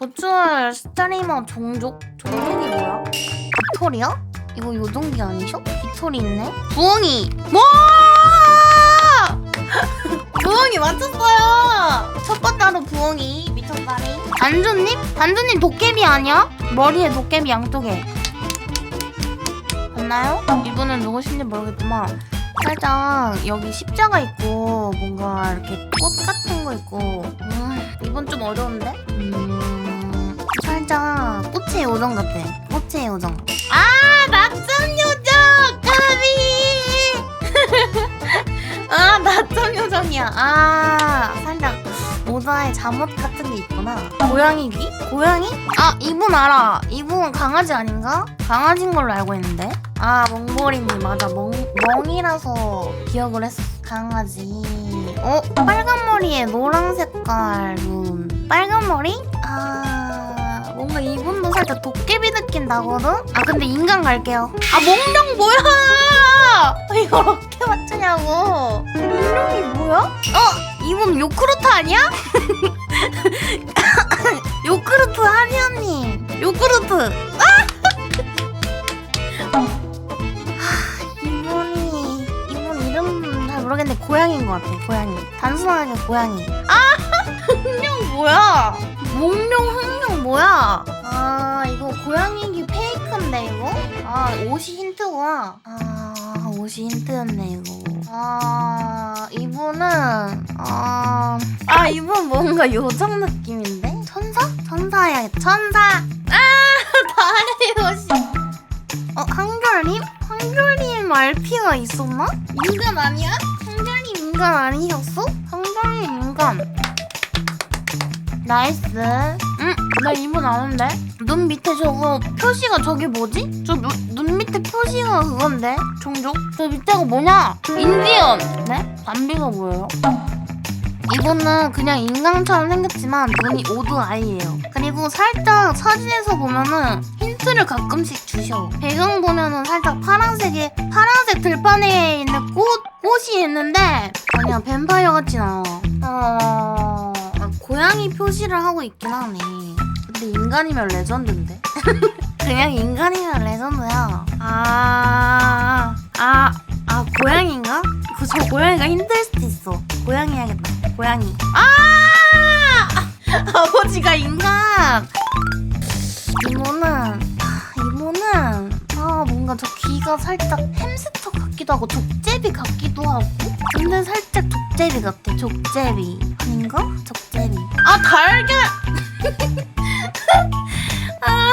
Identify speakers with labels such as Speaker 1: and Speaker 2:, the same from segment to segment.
Speaker 1: 고추알 스트리머 종족? 종족이 뭐야? 빅토리야? 이거 요동기 아니셔? 빅토리 있네? 부엉이! 뭐! 부엉이 맞췄어요! 첫 번째로 부엉이 미쳤다니 단주님? 단주님 도깨비 아니야? 머리에 도깨비 양쪽에 봤나요? 이분은 누구신지 모르겠지만 살짝 여기 십자가 있고 뭔가 이렇게 꽃 같은 거 있고 음, 이건 좀 어려운데? 음, 요정 같아. 꽃의 요정. 아 낙점 요정! 까비! 아 낙점 요정이야. 아 살짝 모자에 잠옷 같은 게 있구나. 고양이 귀? 고양이? 아 이분 알아. 이분 강아지 아닌가? 강아지인 걸로 알고 있는데. 아 멍머리님 맞아. 멍, 멍이라서 기억을 했어. 강아지. 어? 빨간 머리에 노란 색깔 눈 빨간 머리? 아 뭔가 이분 도 살짝 도깨비 느낌 나거든? 아 근데 인간 갈게요 아 몽룡 뭐야 이거 어떻게 맞추냐고 몽룡이 뭐야? 어? 이분 요크루트 아니야? 요크루트 한이언님 요크루트 이분이 이분 이름 잘 모르겠는데 고양이인 것 같아 고양이 단순하게 고양이 아 흥룡 뭐야 고양이기 페이크인데 이거 아 옷이 힌트구나 아 옷이 힌트였네 이거 아 이분은 아, 아 이분 뭔가 요정 느낌인데 천사 천사야 천사 아 다리 옷이 어, 한결님? 한결님 RP가 있었나? 인간 아니야? 한결님 인간 아니셨어? 한결님 인간. 나이스. 응? 나 이분 아는데? 눈 밑에 저거 표시가 저게 뭐지? 저 눈 밑에 표시가 그건데? 종족? 저 밑에가 뭐냐? 인디언! 네? 담비가 뭐예요? 이분은 그냥 인간처럼 생겼지만 눈이 오드 아이예요. 그리고 살짝 사진에서 보면은 힌트를 가끔씩 주셔. 배경 보면은 살짝 파란색에 파란색 들판에 있는 꽃 꽃이 있는데 아니야 뱀파이어 같진 않아. 어 아, 고양이 표시를 하고 있긴 하네. 근데 인간이면 레전드인데. 그냥 인간이면 레전드야. 아, 아, 아, 고양이인가? 그, 저 고양이가 힘들 수도 있어. 고양이 해야겠다. 고양이. 아! 저 귀가 살짝 햄스터 같기도 하고, 족제비 같기도 하고. 근데 살짝 족제비 같아, 족제비. 아닌가? 족제비. 아, 달걀! 아,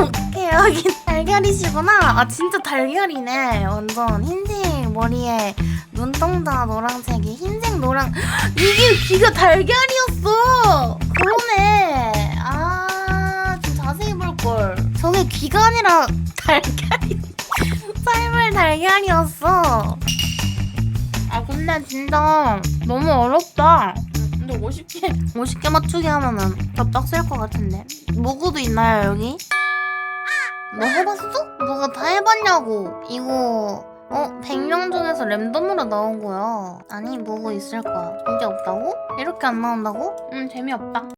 Speaker 1: 오케이, 여기 달걀이시구나. 아, 진짜 달걀이네. 완전 흰색 머리에 눈동자 노란색이 흰색 노랑. 이게 귀가 달걀이었어. 그러네. 아, 좀 자세히 볼 걸. 저게 귀가 아니라 달걀 달걀이었어. 아, 근데 진짜 너무 어렵다. 근데 50개, 50개 맞추기 하면은 겹딱 쓸 것 같은데. 모구도 있나요, 여기? 너 해봤어? 너가 다 해봤냐고. 이거, 어, 100명 중에서 랜덤으로 나온 거야. 아니, 뭐고 있을 거야. 진짜 없다고? 이렇게 안 나온다고? 응, 재미없다.